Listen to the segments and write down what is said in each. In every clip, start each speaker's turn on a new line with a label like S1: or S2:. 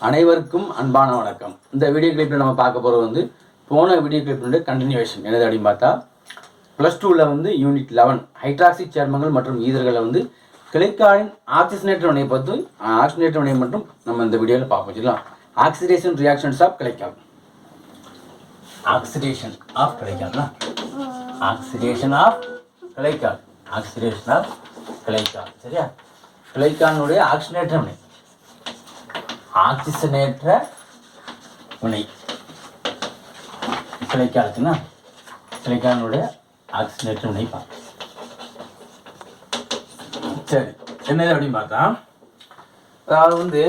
S1: அனைவருக்கும் அன்பான வணக்கம். இந்த வீடியோ கிளிப்பில் நம்ம பார்க்க போகிறது வந்து போன வீடியோ கிளிப்பினுடைய கண்டினியூவேஷன் என்னது அப்படின்னு பார்த்தா ப்ளஸ் டூவில் வந்து யூனிட் லெவன் ஹைட்ராக்சி சேர்மங்கள் மற்றும் ஈதர்களை வந்து கிளைக்காலின் ஆக்சிஜனேட்டர் வினையை பார்த்து ஆக்சிஜனேட்டர் வினையை மட்டும் நம்ம இந்த வீடியோவில் பார்ப்போம் சரிங்களா? Oxidation reactions of glycol oxidation of கிளைக்கால்னா oxidation of glycol oxidation of glycol சரியா? கிளைக்கானுடைய ஆக்சிஜனேட்டர் வினை ஆக்சிஜனேற்ற வினை சிலைக்காலத்துனா சிலைக்காலனுடைய ஆக்சிஜனேற்ற வினை பார்க்கலாம். சரி என்னது அப்படின்னு பார்த்தா அதாவது வந்து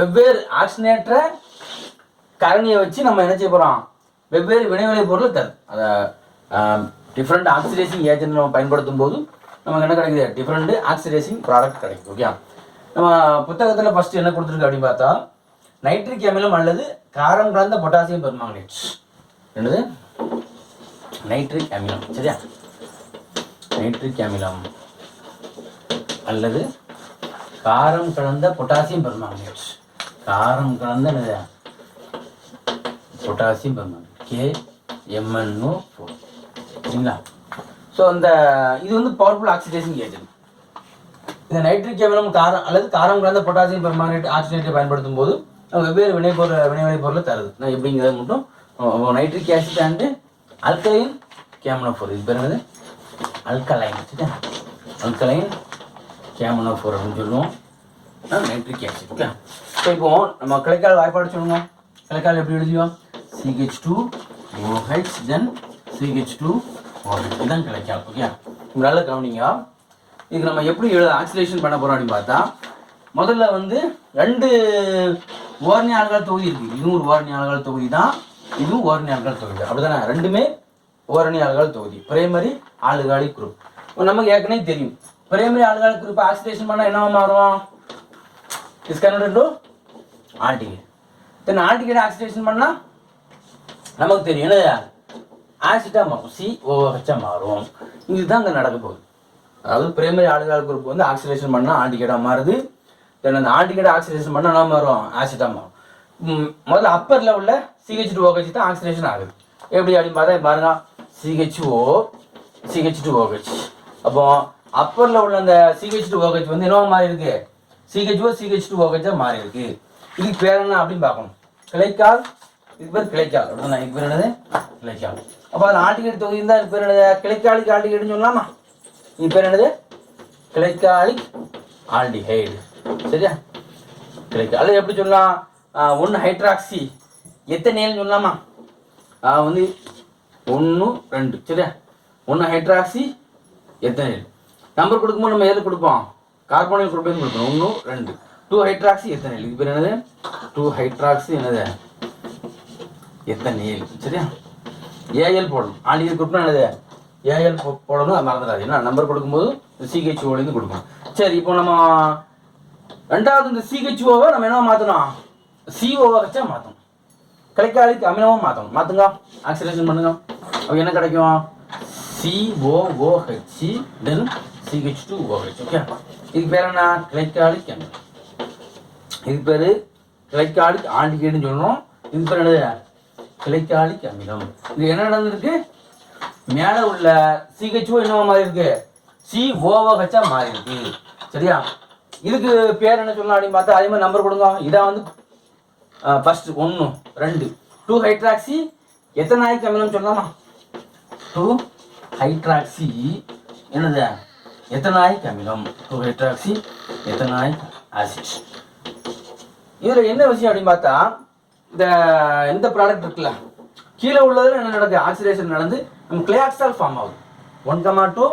S1: வெவ்வேறு ஆக்சிஜனேற்ற கரணியை வச்சு நம்ம என்ன செய்ய போகிறோம் வெவ்வேறு வினைவிளை பொருளை தரும். அதை டிஃப்ரெண்ட் ஆக்சிடைசிங் ஏஜென்ட் நம்ம பயன்படுத்தும் போது நமக்கு என்ன கிடைக்குது? டிஃப்ரெண்ட் ஆக்சிடைசிங் ப்ராடக்ட் கிடைக்கும் ஓகே நம்ம புத்தகத்தில் ஃபஸ்ட்டு என்ன கொடுத்துருக்கு அப்படின்னு பார்த்தா நைட்ரிக் அமிலம் அல்லது காரம் கலந்த பொட்டாசியம் பெர்மாங்கனேட் என்னது? நைட்ரிக் அமிலம் சரியா? நைட்ரிக் அமிலம் அல்லது காரம் கலந்த பொட்டாசியம் பெர்மாங்கனேட் காரம் கலந்த என்னது? Potassium permanganate K MNO four சரிங்களா? ஸோ அந்த இது வந்து பவர்ஃபுல் ஆக்சிடைசிங் ஏஜென்ட் இந்த நைட்ரிக் அமிலம் காரம் அல்லது காரம் கலந்த பொட்டாசியம் பெர்மாங்கனேட் ஆக்சிஜனேட்டை பயன்படுத்தும் போது வெவ்வேறு வினைப்பொருள் வினைவினை பொருளை தருது. நான் எப்படிங்கிறது மட்டும் நைட்ரிக் ஆசிட் அண்டு அல்கலைன் கேமனோஃபோர் இது பேர் என்னது? அல்கலைன் சரியா? அல்கலைன் கேமனோஃபோர் அப்படின்னு சொல்லுவோம். நைட்ரிக் ஆசிட் ஓகே ஸோ இப்போ நம்ம கிளைக்கால் வாய்ப்பாடு சொல்லுங்க. கிளைக்கால் எப்படி எழுதியோம் CH two OH then CH two OH இதுதான் கிளைக்கால். ஓகே? நல்லா கவனிங்க. இதுக்கு நம்ம எப்படி எழுத ஆக்சிலேஷன் பண்ண போகிறோம் அப்படின்னு பார்த்தா முதல்ல வந்து ரெண்டு ஓரணி தொகுதி இருக்குது இதுவும் ஒரு ஓரணி தொகுதி தான் இதுவும் ஓரணி ஆள்கள் தொகுதி. அப்படிதானே ரெண்டுமே ஓரணி தொகுதி. Primary alcohol group. நமக்கு ஏற்கனவே தெரியும். பிரைமரி ஆளுகாலி குரூப் ஆக்சிலேஷன் பண்ணால் என்னவா மாறும்? Is connected to aldehyde then aldehyde oxidation பண்ணால் நமக்கு தெரியும். என்னது? ஆசிட்டாக மாறும் சி மாறும். இதுதான் அங்கே நடக்க போகுது. அதாவது பிரைமரி ஆல்கஹால் குரூப் வந்து ஆக்சிடேஷன் பண்ணால் ஆண்டிகேடாக மாறுது. தென் அந்த ஆல்டிகேட் ஆக்சிடேஷன் பண்ணால் என்ன மாறும்? ஆசிட்டாக மாறும். முதல்ல அப்பர் லெவலில் சிஹெச் டூ ஓஹெச் தான் ஆக்சிடேஷன் ஆகுது. எப்படி அப்படின்னு பார்த்தா பாருங்க. சிஹெச்ஓ சிஹெச் டூ ஓஹெச் அப்போ அப்பரில் உள்ள அந்த சிஹெச் டூ ஓஹெச் வந்து என்னவா மாறி இருக்கு சிஹெச்ஓ சிஹெச் டூ ஓஹெச்சா மாறி இருக்கு இதுக்கு பேர் என்ன அப்படின்னு பார்க்கணும். கிளைக்கால் இது பேர் கிளைக்கால். அப்படிதான் இது பேர் என்னது? கிளைக்கால். அப்போ அந்த ஆண்டிகேட் தொகுதி தான் இது பேர் என்னது? கிளைக்காலுக்கு ஆல்டிகேட்னு சொல்லலாமா இது பேர் என்னது? Glycolic aldehyde. சரியா? கிளைக்கா அல்லது எப்படி சொல்லலாம்? ஒன்று ஹைட்ராக்சி. எத்தனைன்னு சொல்லலாமா? வந்து ஒன்று ரெண்டு. சரியா? ஒன்று ஹைட்ராக்சி எத்தனை நம்பர் கொடுக்கும்போது நம்ம எதில் கொடுப்போம்? கார்பனில் குரூப் கொடுப்போம் ஒன்று ரெண்டு. டூ ஹைட்ராக்சி எத்தனை இது பேர் என்னது? டூ ஹைட்ராக்சி என்னது? எத்தனைல் சரியா? ஏஎல் போடணும். ஆண்டிகள் குரூப்னா என்னது? ஏஎல் போடணும் அது மறந்துடாது ஏன்னா நம்பர் கொடுக்கும்போது இந்த சிஹெச்ஓலேருந்து கொடுக்கணும். சரி இப்போ நம்ம ரெண்டாவது இந்த சிஹெச்ஓவை நம்ம என்ன மாற்றணும் சிஓவை வச்சா மாற்றணும் கிடைக்காதுக்கு அமிலமாக மாற்றணும் மாற்றுங்க ஆக்சிடேஷன் பண்ணுங்க. அப்போ என்ன கிடைக்கும்? COOH then CH two OH okay இதுக்கு பேர் என்ன? கிளைக்காலிக் அமிலம். இது பேர் கிளைக்காலிக் ஆண்டிகேடுன்னு சொல்றோம். இது பேர் என்னது? கிளைக்காலிக் அமிலம். இது என்ன நடந்திருக்கு? மேலே உள்ள சிஹெச்ஓ என்னவா மாறி இருக்கு? சி ஓவஹெச்சா மாறி இருக்கு. சரியா? இதுக்கு பேர் என்ன சொல்லலாம் அப்படின்னு பார்த்தா அதே மாதிரி நம்பர் கொடுங்க. இதான் வந்து ஃபர்ஸ்ட் ஒன்று ரெண்டு. டூ ஹைட்ராக்சி எத்தனாயிக் அமிலம் சொல்லலாமா? டூ ஹைட்ராக்சி என்னது? எத்தனாயிக் அமிலம் டூ ஹைட்ராக்சி எத்தனாயிக் ஆசிட் இதில் என்ன விஷயம் அப்படின்னு பார்த்தா இந்த இந்த ப்ராடக்ட் இருக்குல்ல கீழே உள்ளதில் என்ன நடக்குது? ஆக்சிடேஷன் நடந்து நம்ம கிளையாக்சல் ஃபார்ம் ஆகுது. ஒன் கமா டூ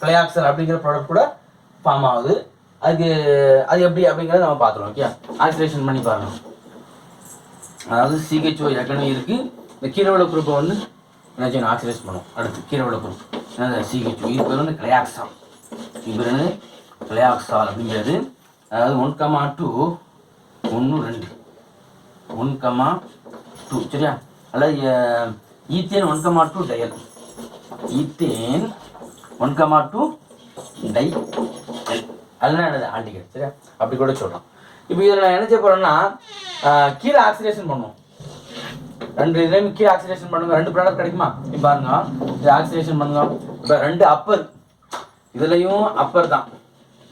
S1: கிளையாக்சல் அப்படிங்கிற ப்ராடக்ட் கூட ஃபார்ம் ஆகுது. அதுக்கு அது எப்படி அப்படிங்கிறத நம்ம பார்த்துருவோம் ஓகே ஆக்சிலேஷன் பண்ணி பாருங்க. அதாவது சிஹெச்ஓ ஏற்கனவே இருக்கு. இந்த கீழே உள்ள குரூப்பை வந்து என்ன செய்யணும் ஆக்சிலேஷன் பண்ணும் அடுத்து கீழே உள்ள குரூப் என்னது? சிஹெச்ஓ இது பேர் வந்து கிளையாக்சால் இது பேர் என்னது? கிளையாக்சால் அப்படிங்கிறது. அதாவது ஒன் கமா டூ ஒன்று ரெண்டு. ஒன் கமா டூ சரியா? அல்லது ethane one comma two dial ethane one comma two di அதெல்லாம் என்னது? ஆல்டிகேட் சரியா? அப்படி கூட சொல்லலாம். இப்போ இதில் நான் என்ன செய்ய போறேன்னா கீழே ஆக்சிடேஷன் பண்ணுவோம். ரெண்டு இதுலேயும் கீழே ஆக்சிடேஷன் பண்ணுங்க. ரெண்டு ப்ராடக்ட் கிடைக்குமா? இப்போ பாருங்க. இது ஆக்சிடேஷன் பண்ணுங்க. இப்போ ரெண்டு அப்பர் இதுலேயும் அப்பர் தான்.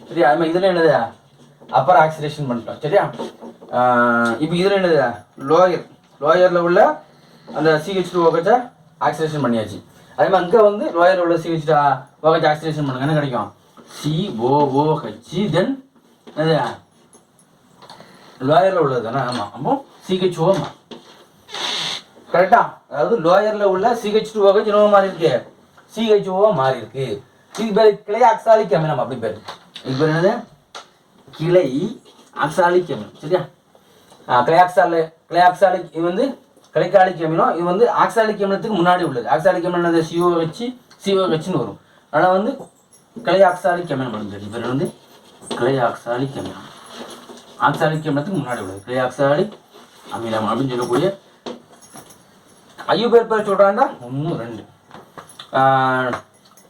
S1: சரியா? அது மாதிரி இதுல என்னது? அப்பர் ஆக்சிடேஷன் பண்ணிட்டோம். சரியா? ஆஹ் இப்போ இதில் என்னது? லோயர் லோயர்ல உள்ள அந்த சிஹெச் டூ ஓகச்சா ஆக்சிடேஷன் பண்ணியாச்சு. அதே மாதிரி அங்கே வந்து லோயர்ல உள்ள சிஹெச் ஓகச் ஆக்சிடேஷன் பண்ணுங்க. என்ன கிடைக்கும்? சி ஓ ஓ தென் அது லோயர்ல உள்ளது தானே? ஆமாம் அப்போ சிஹெச் ஓமா கரெக்டா அதாவது லோயர்ல உள்ள சிஹெச் டூ ஓஹெச் என்னவோ மாறி இருக்கு. சிஹெச் ஓ மாறி இருக்கு. இது பேர் கிளை ஆக்சாலிக் அமிலம் அப்படி பேர். இது பேர் என்னது? கிளை ஆக்சாலிக் அமிலம். சரியா? கிளையாக்சால் கிளையாக்சாலிக் இது வந்து கிளைக்காலிக் அமிலம் இது வந்து ஆக்சாலிக் அமிலத்துக்கு முன்னாடி உள்ளது. ஆக்சாலிக் அமிலம் என்னது சிஓ வச்சு சிஓ வச்சுன்னு வரும். அதனால் வந்து கிளை ஆக்சாலிக் அமிலம் வந்து இது பேர் வந்து கிளை ஆக்சாலிக் அமிலம் ஆக்சாலிக் அமிலத்துக்கு முன்னாடி உள்ளது. கிளை ஆக்சாலிக் அமிலம் அப்படின்னு சொல்லக்கூடிய ஐயோ பேர் பேர் சொல்கிறாண்டா ஒன்று ரெண்டு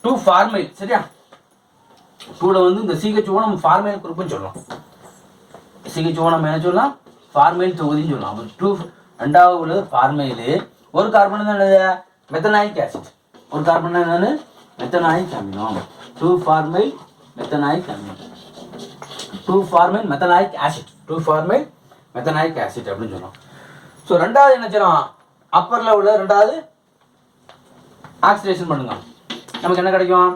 S1: டூ ஃபார்மைல் சரியா? டூவில் வந்து இந்த சீகச்சுவோ நம்ம ஃபார்மைல் குரூப்புன்னு சொல்லலாம் சிஹெச்ஓ நம்ம என்ன சொல்லலாம்? ஃபார்மைல் தொகுதின்னு சொல்லலாம். அப்போ டூ ரெண்டாவது உள்ளது ஃபார்மைலு ஒரு கார்பன் தான் என்னது? மெத்தனாயிக் ஆசிட் ஒரு கார்பன் தான் என்னது? மெத்தனாயிக் அமிலம் டூ ஃபார்மைல் மெத்தனாயிக் அமிலம் two formyl methanoic acid two formyl methanoic acid அப்படின்னு சொல்லலாம் ஸோ ரெண்டாவது என்ன செய்யணும் அப்பர் லெவலில் ரெண்டாவது ஆக்சிடேஷன் பண்ணுங்க. நமக்கு என்ன கிடைக்கும்?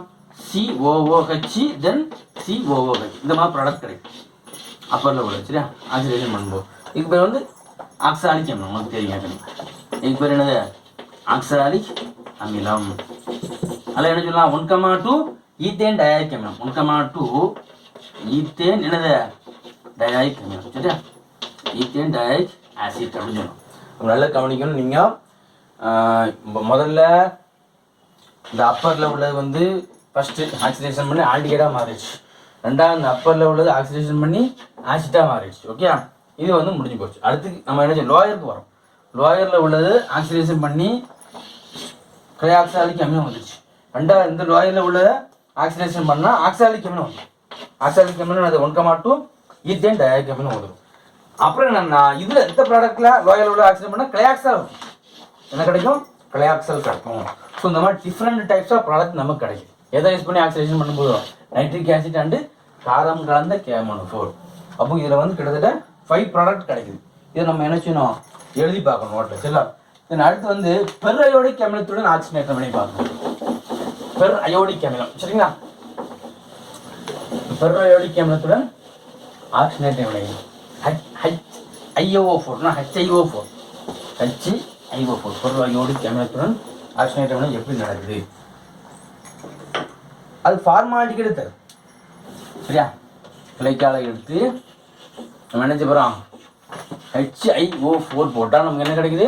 S1: சிஓஓஹெச் தென் சிஓஓஹெச் இந்த மாதிரி ப்ராடக்ட் கிடைக்கும். அப்பர் லெவலில் சரியா? ஆக்சிடேஷன் பண்ணும்போது. இதுக்கு பேர் வந்து ஆக்சாலிக் அமிலம் உங்களுக்கு தெரியும் இதுக்கு பேர் என்னது? ஆக்சாலிக் அமிலம். அதில் என்ன சொல்லலாம்? One comma two ethane dioic அமிலம் ஒன் கமா டூ ஈத்தேன் என்னது? டயாயிக் அமிலம் சரியா? ஈத்தேன் டயாயிக் ஆசிட் அப்படின்னு சொல்லணும். நல்லா கவனிக்கணும் நீங்கள் முதல்ல இந்த அப்பரில் உள்ளது வந்து ஃபஸ்ட்டு ஆக்சிடேஷன் பண்ணி ஆல்டிகேட்டாக மாறிடுச்சு. ரெண்டாவது இந்த அப்பரில் உள்ளது ஆக்சிடேஷன் பண்ணி ஆசிட்டாக மாறிடுச்சு. ஓகே இது வந்து முடிஞ்சு போச்சு. அடுத்து நம்ம என்ன செய்யும் லோயருக்கு வரோம். லோயரில் உள்ளது ஆக்சிடேஷன் பண்ணி கிரையாக்சாலிக் அமிலம் வந்துருச்சு. ரெண்டாவது இந்த லோயரில் உள்ளதை ஆக்சிடேஷன் பண்ணால் ஆக்சாலிக் அமிலம் வந்துடும் ஆக்சாலிக் அமிலம் அது one comma two ethane dioic அமிலம் வந்துடும் அப்புறம் என்னன்னா இதில் இந்த ப்ராடக்ட்டில் லோயரில் உள்ள ஆக்சிடேஷன் பண்ணால் கிளையாக்சல் என்ன கிடைக்கும்? கிளையாக்சல் கிடைக்கும். ஸோ இந்த மாதிரி டிஃப்ரெண்ட் டைப்ஸ் ஆஃப் ப்ராடக்ட் நமக்கு கிடைக்கும் எதை யூஸ் பண்ணி ஆக்சிடேஷன் பண்ணும்போது? நைட்ரிக் ஆசிட் அண்டு காரம் கலந்த கேமோனோஃபோர் அப்போ இதில் வந்து கிட்டத்தட்ட ஃபைவ் ப்ராடக்ட் கிடைக்குது. இதை நம்ம என்ன செய்யணும்? எழுதி பார்க்கணும் நோட்டில் சரிங்களா? தென் அடுத்து வந்து பெர் அயோடிக் அமிலத்துடன் ஆக்சிடேஷன் பண்ணி பார்க்கணும். பெர் அயோடிக் அமிலம் சரிங்களா? பெர் அயோடிக் அமிலத்துடன் ஆக்சிடேட்டிவ் வினைகள் H H IOO ஃபோர்னா HIO four H IO four பொருள் அயோடிக் அமிலத்துடன் ஆக்சிடேட்டிவ் வினை எப்படி நடக்குது? அது ஃபார்மாலிட்டிக்கு எடுத்தது சரியா? கிளைக்கால எடுத்து நம்ம என்ன ஹெச்ஐஓ ஃபோர் போட்டால் நமக்கு என்ன கிடைக்குது?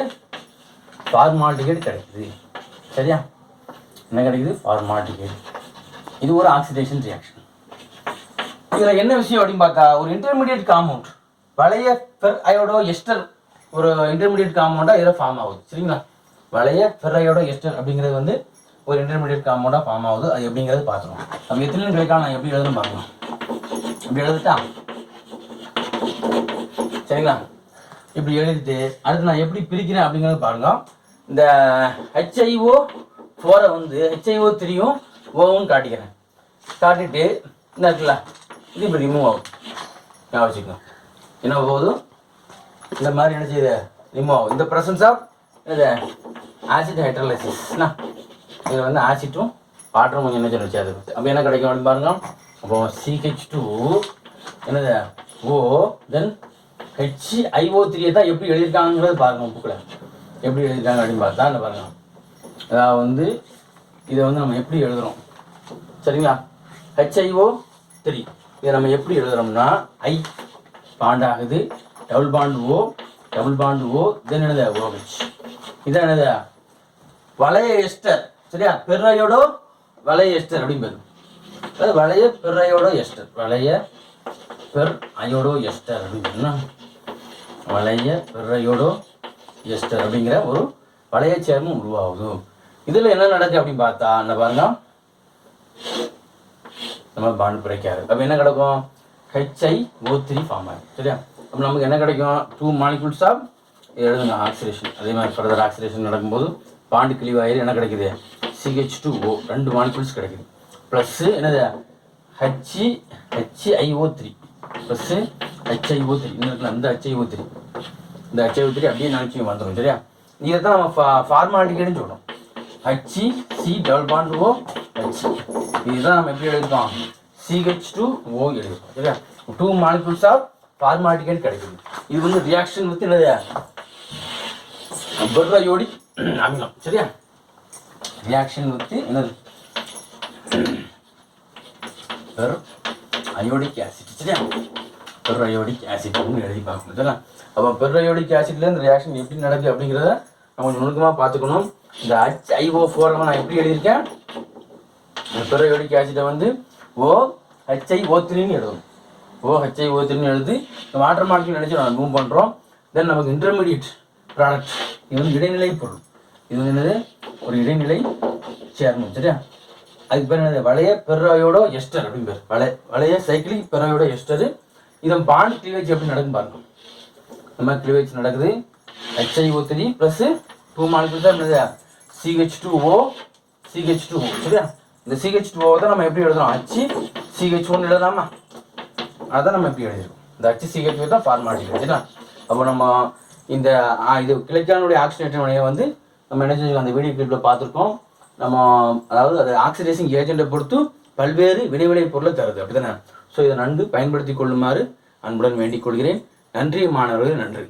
S1: ஃபார்மாலிட்டிகேட் கிடைக்குது. சரியா? என்ன கிடைக்குது? ஃபார்மாலிட்டிகேட் இது ஒரு ஆக்சிடேஷன் ரியாக்ஷன் இதில் என்ன விஷயம் அப்படின்னு பார்த்தா ஒரு இன்டர்மீடியட் காம்பவுண்ட் வளைய ஃபெர் எஸ்டர் ஒரு இன்டர்மீடியட் காம்பவுண்டாக இதில் ஃபார்ம் ஆகுது. சரிங்களா? வளைய ஃபெர் எஸ்டர் அப்படிங்கிறது வந்து ஒரு இன்டர்மீடியட் காம்பவுண்டாக ஃபார்ம் ஆகுது. அது எப்படிங்கிறது பார்த்துருவோம் நம்ம எத்தனை கிடைக்கலாம் நான் எப்படி எழுதுன்னு பார்க்கலாம் இப்படி எழுதுட்டா? சரிங்களா? இப்படி எழுதிட்டு அடுத்து நான் எப்படி பிரிக்கிறேன் அப்படிங்கிறத பாருங்க. இந்த ஹெச்ஐஓ ஃபோரை வந்து ஹெச்ஐஓ த்ரீயும் ஓவும் காட்டிக்கிறேன். காட்டிட்டு இந்த இருக்குல்ல இது இப்படி ரிமூவ் ஆகும். ஞாபகம் வச்சுக்கோங்க என்ன போதும் இந்த மாதிரி என்ன செய்யுது? ரிமூவ் ஆகும். இந்த ப்ரெசன்ஸ் ஆஃப் இது ஆசிட் ஹைட்ரலைசிஸ்னா இதில் வந்து ஆசிட்டும் வாட்டரும் கொஞ்சம் என்ன சொல்லி அது? அப்போ என்ன கிடைக்கும் அப்படின்னு பாருங்க. அப்போ சிஹெச் டூ என்னது? ஹெச் ஐஓ த்ரீயை தான் எப்படி எழுதியிருக்காங்கிறது பாருங்கள் புக்கில் எப்படி எழுதியிருக்காங்க அப்படின்னு பார்த்தா இந்த பாருங்கள் அதாவது வந்து இதை வந்து நம்ம எப்படி எழுதுறோம்? சரிங்களா? ஹெச்ஐஓ த்ரீ இதை நம்ம எப்படி எழுதுறோம்னா ஐ பாண்ட் ஆகுது double bond O double bond O இதன் என்னது? ஓஹெச் இதான் என்னது? வளைய எஸ்டர். சரியா? பெர்ரையோடோ வளைய எஸ்டர் அப்படின்னு பேரு. அது வளைய பெர்ரையோடோ எஸ்டர். வளைய பெர் அயோடோ எஸ்டர் அப்படின்னு சொன்னால் வளைய பெர்ரையோடோ எஸ்டர் அப்படிங்கிற ஒரு வளைய சேர்மம் உருவாகுது. இதில் என்ன நடக்குது அப்படின்னு பார்த்தா என்ன பாருங்க. நம்ம பாண்டு பிரைக்காது அப்போ என்ன கிடைக்கும்? ஹெச்ஐ ஓ த்ரீ ஃபார்ம் ஆகும் சரியா? அப்போ நமக்கு என்ன கிடைக்கும்? டூ மாலிகுல்ஸ் ஆஃப் எழுதுங்க ஆக்சிடேஷன் அதே மாதிரி ஃபர்தர் ஆக்சிடேஷன் நடக்கும்போது பாண்டு கிழிவாயில் என்ன கிடைக்குது? சிஹெச் டூ ஓ ரெண்டு மாலிகுல்ஸ் கிடைக்குது. ப்ளஸ்ஸு என்னது? ஹச்சி ஹச்ஐஓ த்ரீ ப்ளஸ்ஸு அச்சை ஊத்திரி இன்னொரு அந்த அச்சை ஊத்திரி இந்த அச்சை ஊத்திரி அப்படியே நினச்சி வந்துடும் சரியா? இதை தான் நம்ம ஃபா ஃபார்மாலிட்டின்னு சொல்கிறோம் HC C double bond O HC இதுதான் நம்ம எப்படி எழுதிருக்கோம் சிஹெச் டூ ஓ எழுதிருக்கோம் சரியா? டூ மாலிகுல்ஸ் ஆஃப் ஃபார்மாலிட்டிகன் கிடைக்குது. இது வந்து ரியாக்ஷன் வித் என்னது? பெர்ரையோடிக் அமிலம் சரியா? ரியாக்ஷன் வித் என்னது? பெர் அயோடிக் ஆசிட் சரியா? பெர்ரயோடிக் ஆசிட் ஆசிட்னு எழுதி பார்க்கணும் சரிங்களா அப்போ பெர்ரயோடிக் ஆசிட்ல இந்த ரியாக்ஷன் எப்படி நடக்குது அப்படிங்கிறத நம்ம கொஞ்சம் நுணுக்கமாக பார்த்துக்கணும். இந்த ஹச் ஐஓ ஃபோரை நான் எப்படி எழுதியிருக்கேன்? இந்த பெர்ரயோடிக் ஆசிட்டை வந்து ஓ ஹெச்ஐ ஓ த்ரீன்னு எழுதணும். ஓ ஹெச்ஐ ஓ த்ரீன்னு எழுதி இந்த வாட்டர் மார்க்கிங் நினச்சி நம்ம மூவ் பண்ணுறோம் தென் நமக்கு இன்டர்மீடியட் ப்ராடக்ட் இது வந்து இடைநிலை பொருள். இது வந்து என்னது? ஒரு இடைநிலை சேர்மம் சரியா? அதுக்கு பேர் என்னது? வளைய பெர்ராயோட எஸ்டர் அப்படின்னு பேர். வளைய வளைய சைக்கிளிக் பெர்ராயோட எஸ்டர் இதன் பாண்ட் கிளீவேஜ் எப்படி நடக்கும் பாருங்க இந்த மாதிரி கிளீவேஜ் நடக்குது HIO three plus two molecule தான் என்னது? CH two O CH two O சரியா? இந்த சிஹெச் டூ ஓ தான் நம்ம எப்படி எழுதுறோம்? ஹச்சு சிஹெச் ஒன் எழுதலாமா? அதான் நம்ம எப்படி எழுதிருக்கோம் இந்த ஹச் சிஹெச் தான் ஃபார்மாலிட்டி சரியா? அப்போ நம்ம இந்த இது கிளைக்கானுடைய ஆக்சிடேட் வினையை வந்து நம்ம என்ன செஞ்சோம் அந்த வீடியோ கிளிப்பில் பார்த்துருக்கோம். நம்ம அதாவது அது ஆக்சிடேஷன் ஏஜென்ட்டை பொறுத்து பல்வேறு வினைவினை பொருளை தருது அப்படிதானே? ஸோ இதை நன்கு பயன்படுத்தி கொள்ளுமாறு அன்புடன் வேண்டிக் கொள்கிறேன். நன்றி மாணவர்களே நன்றி.